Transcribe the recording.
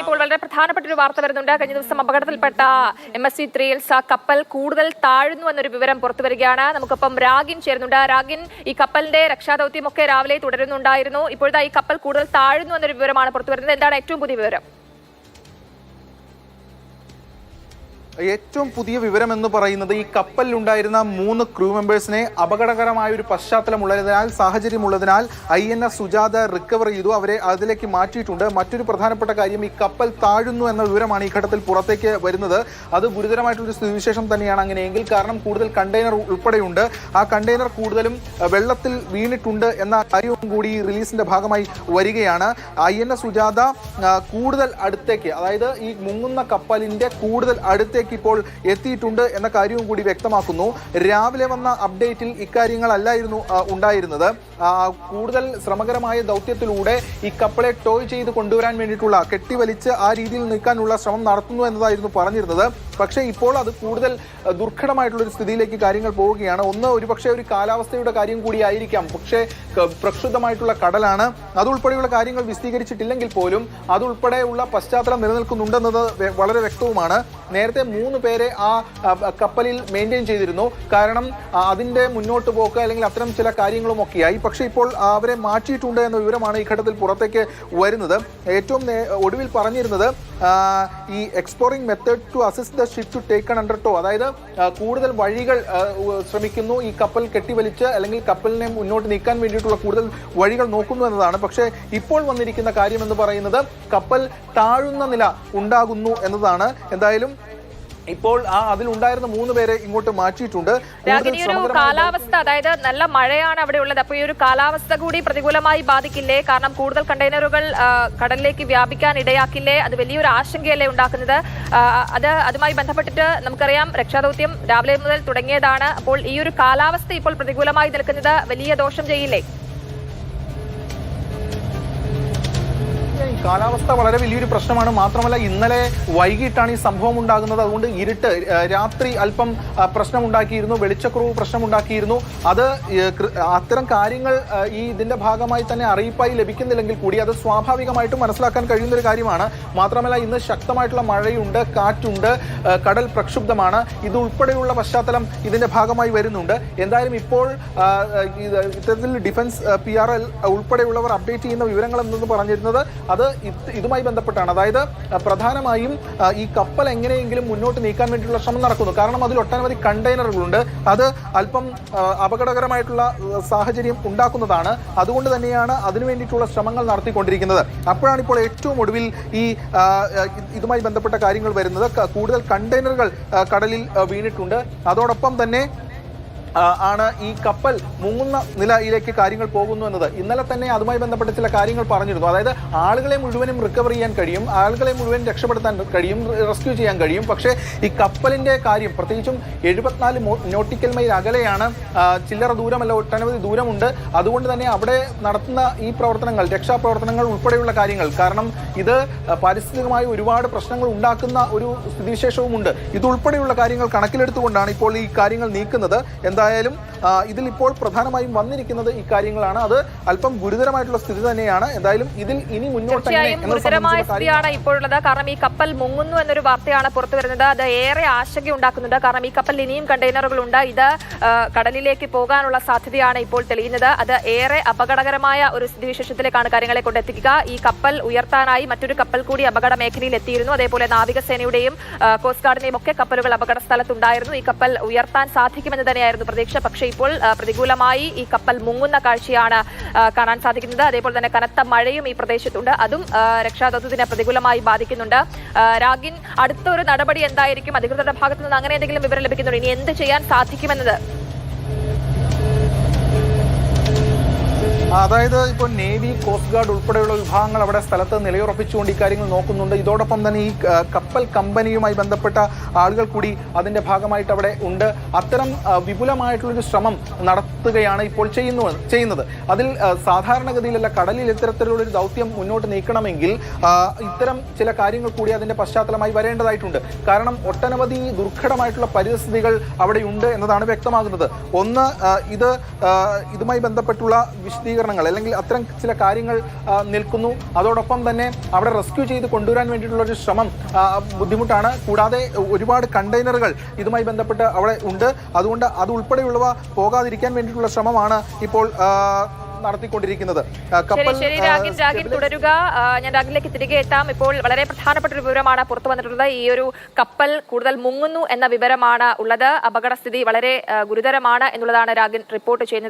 ഇപ്പോൾ വളരെ പ്രധാനപ്പെട്ട ഒരു വാർത്ത വരുന്നുണ്ട്. കഴിഞ്ഞ ദിവസം അപകടത്തിൽപ്പെട്ട എം എസ് സി എൽസ് കപ്പൽ കൂടുതൽ താഴ്ന്നു എന്നൊരു വിവരം പുറത്തു വരികയാണ്. നമുക്കൊപ്പം രാഗിൻ ചേരുന്നുണ്ട്. രാഗിൻ ഈ കപ്പലിന്റെ രക്ഷാദൌത്യം ഒക്കെ രാവിലെ തുടരുന്നുണ്ടായിരുന്നു. ഇപ്പോഴത്തെ ഈ കപ്പൽ കൂടുതൽ താഴ്ന്നു എന്നൊരു വിവരമാണ് പുറത്തു വരുന്നത്. എന്താണ് ഏറ്റവും പുതിയ വിവരം? ഏറ്റവും പുതിയ വിവരം എന്ന് പറയുന്നത് ഈ കപ്പലിൽ ഉണ്ടായിരുന്ന മൂന്ന് ക്രൂ മെമ്പേഴ്സിനെ അപകടകരമായ ഒരു പശ്ചാത്തലമുള്ളതിനാൽ സാഹചര്യമുള്ളതിനാൽ I N S Sujata recover ചെയ്തു. അവരെ അതിലേക്ക് മാറ്റിയിട്ടുണ്ട്. മറ്റൊരു പ്രധാനപ്പെട്ട കാര്യം ഈ കപ്പൽ താഴുന്നു എന്ന വിവരമാണ് ഈ ഘട്ടത്തിൽ പുറത്തേക്ക് വരുന്നത്. അത് ഗുരുതരമായിട്ടൊരു സ്ഥിതിവിശേഷം തന്നെയാണ് അങ്ങനെയെങ്കിൽ. കാരണം കൂടുതൽ കണ്ടെയ്നർ ഉൾപ്പെടെയുണ്ട്. ആ കണ്ടെയ്നർ കൂടുതലും വെള്ളത്തിൽ വീണിട്ടുണ്ട് എന്ന കാര്യവും കൂടി റിലീസിന്റെ ഭാഗമായി വരികയാണ്. ഐ എൻ എസ് സുജാത കൂടുതൽ അടുത്തേക്ക് അതായത് ഈ മുങ്ങുന്ന കപ്പലിന്റെ കൂടുതൽ അടുത്തേക്ക് ഇപ്പോൾ എത്തിയിട്ടുണ്ട് എന്ന കാര്യവും കൂടി വ്യക്തമാക്കുന്നു. രാവിലെ വന്ന അപ്ഡേറ്റിൽ ഇക്കാര്യങ്ങളല്ലായിരുന്നു ഉണ്ടായിരുന്നത്. കൂടുതൽ ശ്രമകരമായ ദൗത്യത്തിലൂടെ ഈ കപ്പലെ ടോയ് ചെയ്ത് കൊണ്ടുവരാൻ വേണ്ടിയിട്ടുള്ള കെട്ടിവലിച്ച് ആ രീതിയിൽ നിൽക്കാനുള്ള ശ്രമം നടത്തുന്നു എന്നതായിരുന്നു പറഞ്ഞിരുന്നത്. പക്ഷേ ഇപ്പോൾ അത് കൂടുതൽ ദുർഘടമായിട്ടുള്ളൊരു സ്ഥിതിയിലേക്ക് കാര്യങ്ങൾ പോവുകയാണ്. ഒന്ന് ഒരുപക്ഷെ ഒരു കാലാവസ്ഥയുടെ കാര്യം കൂടി ആയിരിക്കാം. പക്ഷേ പ്രക്ഷുബ്ധമായിട്ടുള്ള കടലാണ്. അതുൾപ്പെടെയുള്ള കാര്യങ്ങൾ വിശദീകരിച്ചിട്ടില്ലെങ്കിൽ പോലും അതുൾപ്പെടെയുള്ള പശ്ചാത്തലം നിലനിൽക്കുന്നുണ്ടെന്നത് വളരെ വ്യക്തവുമാണ്. നേരത്തെ മൂന്ന് പേരെ ആ കപ്പലിൽ മെയിന്റെയിൻ ചെയ്തിരുന്നു. കാരണം അതിന്റെ മുന്നോട്ട് പോക്ക് അല്ലെങ്കിൽ അത്തരം ചില കാര്യങ്ങളും ഒക്കെയായി പക്ഷേ ഇപ്പോൾ അവരെ മാറ്റിയിട്ടുണ്ട് എന്ന വിവരമാണ് ഈ ഘട്ടത്തിൽ പുറത്തേക്ക് വരുന്നത്. ഏറ്റവും ഒടുവിൽ പറഞ്ഞിരുന്നത് ഈ exploring method to assist the ship to taken under tow അതായത് കൂടുതൽ വഴികൾ ശ്രമിക്കുന്നു ഈ കപ്പൽ കെട്ടിവലിച്ച് അല്ലെങ്കിൽ കപ്പലിനെ മുന്നോട്ട് നീക്കാൻ വേണ്ടിയിട്ടുള്ള കൂടുതൽ വഴികൾ നോക്കുന്നു എന്നതാണ്. പക്ഷേ ഇപ്പോൾ വന്നിരിക്കുന്ന കാര്യം എന്ന് പറയുന്നത് കപ്പൽ താഴുന്ന നില ഉണ്ടാകുന്നു എന്നതാണ്. എന്തായാലും ഇപ്പോൾ ആ അതിലുണ്ടായിരുന്ന മൂന്ന് പേരെ ഇങ്ങോട്ട് മാറ്റിയിട്ടുണ്ട്. ഒരു കാലാവസ്ഥ അതായത് നല്ല മഴയാണ് അവിടെ ഉള്ളത്. അപ്പൊ ഈ ഒരു കാലാവസ്ഥ കൂടി പ്രതികൂലമായി ബാധിക്കില്ലേ? കാരണം കൂടുതൽ കണ്ടെയ്നറുകൾ കടലിലേക്ക് വ്യാപിക്കാൻ ഇടയാക്കില്ലേ? അത് വലിയൊരു ആശങ്കയല്ലേ ഉണ്ടാക്കുന്നത്. അത് അതുമായി ബന്ധപ്പെട്ടിട്ട് നമുക്കറിയാം രക്ഷാദൗത്യം രാവിലെ മുതൽ തുടങ്ങിയതാണ്. അപ്പോൾ ഈ ഒരു കാലാവസ്ഥ ഇപ്പോൾ പ്രതികൂലമായി നിൽക്കുന്നത് വലിയ ദോഷം ചെയ്യില്ലേ? കാലാവസ്ഥ വളരെ വലിയൊരു പ്രശ്നമാണ്. മാത്രമല്ല ഇന്നലെ വൈകിട്ടാണ് ഈ സംഭവം ഉണ്ടാകുന്നത്. അതുകൊണ്ട് ഇരുട്ട് രാത്രി അല്പം പ്രശ്നമുണ്ടാക്കിയിരുന്നു വെളിച്ചക്കുറവ് പ്രശ്നമുണ്ടാക്കിയിരുന്നു. അത് അത്തരം കാര്യങ്ങൾ ഈ ഇതിന്റെ ഭാഗമായി തന്നെ അറിയിപ്പായി ലഭിക്കുന്നില്ലെങ്കിൽ കൂടി അത് സ്വാഭാവികമായിട്ടും മനസ്സിലാക്കാൻ കഴിയുന്ന ഒരു കാര്യമാണ്. മാത്രമല്ല ഇന്ന് ശക്തമായിട്ടുള്ള മഴയുണ്ട് കാറ്റുണ്ട് കടൽ പ്രക്ഷുബ്ധമാണ്. ഇത് ഉൾപ്പെടെയുള്ള പശ്ചാത്തലം ഇതിന്റെ ഭാഗമായി വരുന്നുണ്ട്. എന്തായാലും ഇപ്പോൾ ഇത്തരത്തിൽ ഡിഫൻസ് പി ആർ എൽ ഉൾപ്പെടെയുള്ളവർ അപ്ഡേറ്റ് ചെയ്യുന്ന വിവരങ്ങൾ എന്നത് പറഞ്ഞിരുന്നത് അത് ഇതുമായി ബന്ധപ്പെട്ടാണ്. അതായത് പ്രധാനമായും ഈ കപ്പൽ എങ്ങനെയെങ്കിലും മുന്നോട്ട് നീക്കാൻ വേണ്ടിയിട്ടുള്ള ശ്രമം നടക്കുന്നു. കാരണം അതിൽ ഒട്ടനവധി കണ്ടെയ്നറുകളുണ്ട്. അത് അല്പം അപകടകരമായിട്ടുള്ള സാഹചര്യം ഉണ്ടാക്കുന്നതാണ്. അതുകൊണ്ട് തന്നെയാണ് അതിനു വേണ്ടിയിട്ടുള്ള ശ്രമങ്ങൾ നടത്തിക്കൊണ്ടിരിക്കുന്നത്. അപ്പോഴാണ് ഇപ്പോൾ ഏറ്റവും ഒടുവിൽ ഈ ഇതുമായി ബന്ധപ്പെട്ട കാര്യങ്ങൾ വരുന്നത്. കൂടുതൽ കണ്ടെയ്നറുകൾ കടലിൽ വീണിട്ടുണ്ട്. അതോടൊപ്പം തന്നെ ആണ് ഈ കപ്പൽ മുങ്ങുന്ന നിലയിലേക്ക് കാര്യങ്ങൾ പോകുന്നു എന്നത്. ഇന്നലെ തന്നെ അതുമായി ബന്ധപ്പെട്ട ചില കാര്യങ്ങൾ പറഞ്ഞിരുന്നു. അതായത് ആളുകളെ മുഴുവനും റിക്കവർ ചെയ്യാൻ കഴിയും ആളുകളെ മുഴുവൻ രക്ഷപ്പെടുത്താൻ കഴിയും റെസ്ക്യൂ ചെയ്യാൻ കഴിയും. പക്ഷേ ഈ കപ്പലിന്റെ കാര്യം പ്രത്യേകിച്ചും എഴുപത്തിനാല് നോട്ടിക്കൽ മൈൽ അകലെയാണ് ചില്ലറ ദൂരമല്ല ഒട്ടനവധി ദൂരമുണ്ട്. അതുകൊണ്ട് തന്നെ അവിടെ നടത്തുന്ന ഈ പ്രവർത്തനങ്ങൾ രക്ഷാപ്രവർത്തനങ്ങൾ ഉൾപ്പെടെയുള്ള കാര്യങ്ങൾ കാരണം ഇത് പാരിസ്ഥിതികമായി ഒരുപാട് പ്രശ്നങ്ങൾ ഉണ്ടാക്കുന്ന ഒരു സ്ഥിതിവിശേഷവുമുണ്ട്. ഇതുൾപ്പെടെയുള്ള കാര്യങ്ങൾ കണക്കിലെടുത്തുകൊണ്ടാണ് ഇപ്പോൾ ഈ കാര്യങ്ങൾ നീക്കുന്നത്. എന്തായാലും ആ, ഇതിൽ ഇപ്പോൾ പ്രധാനമായും വന്നിരിക്കുന്നത് ഇക്കാര്യങ്ങളാണ് കാര്യങ്ങളാണ്. അത് അല്പം ഗുരുതരമായിട്ടുള്ള സ്ഥിതി തന്നെയാണ്. എന്തായാലും ഇതിൽ ഇനി മുന്നോട്ട് ഗുരുതരമായ സ്ഥിതിയാണ് ഇപ്പോഴുള്ളത്. കാരണം ഈ കപ്പൽ മുങ്ങുന്നു എന്നൊരു വാർത്തയാണ് പുറത്തു വരുന്നത്. അത് ഏറെ ആശങ്ക ഉണ്ടാക്കുന്നുണ്ട് കാരണം ഈ കപ്പലിൽ ഇനിയും കണ്ടെയ്നറുകൾ ഉണ്ട് ഇത് കടലിലേക്ക് പോകാനുള്ള സാധ്യതയാണ് ഇപ്പോൾ തെളിയുന്നത്. അത് ഏറെ അപകടകരമായ ഒരു സ്ഥിതിവിശേഷത്തിലേക്കാണ് കാര്യങ്ങളെ കൊണ്ടെത്തിക്കുക. ഈ കപ്പൽ ഉയർത്താനായി മറ്റൊരു കപ്പൽ കൂടി അപകട മേഖലയിൽ എത്തിയിരുന്നു. അതേപോലെ നാവികസേനയുടെയും കോസ്റ്റ് ഗാർഡിന്റെയും ഒക്കെ കപ്പലുകൾ അപകട സ്ഥലത്തുണ്ടായിരുന്നു. ഈ കപ്പൽ ഉയർത്താൻ സാധിക്കുമെന്ന് തന്നെയായിരുന്നു പ്രതീക്ഷ. പക്ഷേ ഇപ്പോൾ പ്രതികൂലമായി ഈ കപ്പൽ മുങ്ങുന്ന കാഴ്ചയാണ് കാണാൻ സാധിക്കുന്നത്. അതേപോലെ തന്നെ കനത്ത മഴയും ഈ പ്രദേശത്തുണ്ട്. അതും രക്ഷാതത്വത്തിനെ പ്രതികൂലമായി ബാധിക്കുന്നുണ്ട്. രാഗിൻ അടുത്തൊരു നടപടി എന്തായിരിക്കും? അധികൃതരുടെ ഭാഗത്തു നിന്ന് അങ്ങനെ എന്തെങ്കിലും വിവരം ലഭിക്കുന്നുണ്ട്? ഇനി എന്ത് ചെയ്യാൻ സാധിക്കുമെന്നത്? അതായത് ഇപ്പോൾ നേവി കോസ്റ്റ് ഗാർഡ് ഉൾപ്പെടെയുള്ള വിഭാഗങ്ങൾ അവിടെ സ്ഥലത്ത് നിലയുറപ്പിച്ചുകൊണ്ട് ഇക്കാര്യങ്ങൾ കാര്യങ്ങൾ നോക്കുന്നുണ്ട്. ഇതോടൊപ്പം തന്നെ ഈ കപ്പൽ കമ്പനിയുമായി ബന്ധപ്പെട്ട ആളുകൾ കൂടി അതിന്റെ ഭാഗമായിട്ട് അവിടെ ഉണ്ട്. അത്തരം വിപുലമായിട്ടുള്ളൊരു ശ്രമം നടത്തുകയാണ് ഇപ്പോൾ ചെയ്യുന്നു ചെയ്യുന്നത്. അതിൽ സാധാരണഗതിയിലല്ല കടലിൽ ഇത്തരത്തിലുള്ളൊരു ദൗത്യം മുന്നോട്ട് നീക്കണമെങ്കിൽ ഇത്തരം ചില കാര്യങ്ങൾ കൂടി അതിന്റെ പശ്ചാത്തലമായി വരേണ്ടതായിട്ടുണ്ട്. കാരണം ഒട്ടനവധി ദുർഘടമായിട്ടുള്ള പരിസ്ഥിതികൾ അവിടെയുണ്ട് എന്നതാണ് വ്യക്തമാകുന്നത്. ഒന്ന് ഇത് ഇതുമായി ബന്ധപ്പെട്ടുള്ള വിശദീകരണം സജ്ജീകരണങ്ങൾ അല്ലെങ്കിൽ അത്തരം ചില കാര്യങ്ങൾ നിൽക്കുന്നു. അതോടൊപ്പം തന്നെ അവിടെ റെസ്ക്യൂ ചെയ്ത് കൊണ്ടുവരാൻ വേണ്ടിയിട്ടുള്ള ഒരു ശ്രമം ബുദ്ധിമുട്ടാണ്. കൂടാതെ ഒരുപാട് കണ്ടെയ്നറുകൾ ഇതുമായി ബന്ധപ്പെട്ട് അവിടെ ഉണ്ട്. അതുകൊണ്ട് അത് ഉൾപ്പെടെയുള്ളവ പോകാതിരിക്കാൻ വേണ്ടിയിട്ടുള്ള ശ്രമമാണ് ഇപ്പോൾ നടത്തിക്കൊണ്ടിരിക്കുന്നത്. കപ്പൽ ശരി. ആ, രാഗിൻ രാഗിൻ തുടരുക. ഞാൻ രാഗിലേക്ക് തിരികെ എത്താം. ഇപ്പോൾ വളരെ പ്രധാനപ്പെട്ട ഒരു വിവരമാണ് പുറത്തു വന്നിട്ടുള്ളത്. ഈ ഒരു കപ്പൽ കൂടുതൽ മുങ്ങുന്നു എന്ന വിവരമാണ് ഉള്ളത്. അപകടസ്ഥിതി വളരെ ഗുരുതരമാണ് എന്നുള്ളതാണ് രാഗിൻ റിപ്പോർട്ട് ചെയ്യുന്നത്.